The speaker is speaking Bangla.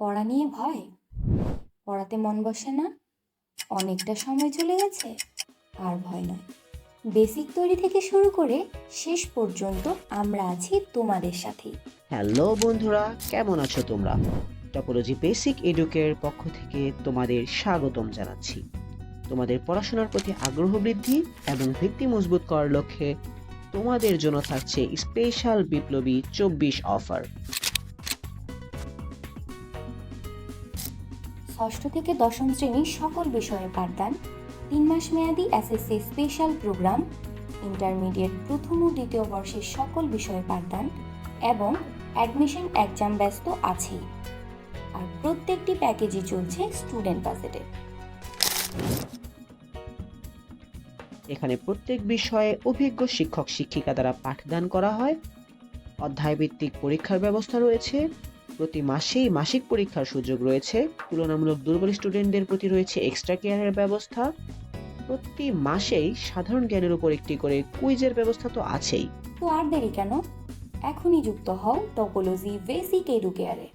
পড়া নিয়ে ভয়? পড়াতে মন বসে না? অনেকটা সময় চলে গেছে, আর ভয় নয়। বেসিক তৈরি থেকে শুরু করে শেষ পর্যন্ত আমরা আছি তোমাদের সাথেই। হ্যালো বন্ধুরা, কেমন আছো তোমরা? টপোলজি বেসিক এডুকের পক্ষ থেকে তোমাদের স্বাগতম জানাচ্ছি। তোমাদের পড়াশোনার প্রতি আগ্রহ বৃদ্ধি এবং ভিত্তি মজবুত করার লক্ষ্যে তোমাদের জন্য থাকছে স্পেশাল বিপ্লবী চব্বিশ অফার। ষষ্ঠ থেকে দশম শ্রেণির সকল বিষয়ে পাঠদান তিন মাস মেয়াদি এসএসসি স্পেশাল প্রোগ্রাম, ইন্টারমিডিয়েট প্রথম ও দ্বিতীয় বর্ষের সকল বিষয়ে পাঠদান এবং অ্যাডমিশন এক্সাম ব্যস্ত আছেই। আর প্রত্যেকটি প্যাকেজই চলছে স্টুডেন্ট বাজেটে। এখানে প্রত্যেক বিষয়ে অভিজ্ঞ শিক্ষক শিক্ষিকা দ্বারা পাঠদান করা হয়। অধ্যায়ভিত্তিক পরীক্ষার ব্যবস্থা রয়েছে। প্রতি মাসেই মাসিক পরীক্ষার সুযোগ রয়েছে। তুলনামূলক দুর্বল স্টুডেন্টদের প্রতি রয়েছে এক্সট্রা কেয়ারের ব্যবস্থা। প্রতি মাসেই সাধারণ জ্ঞানের উপর একটি করে কুইজের ব্যবস্থা তো আছেই। তো আর দেরি কেন? এখনই যুক্ত হও টপোলজি বেসিক এডুকেয়ারে।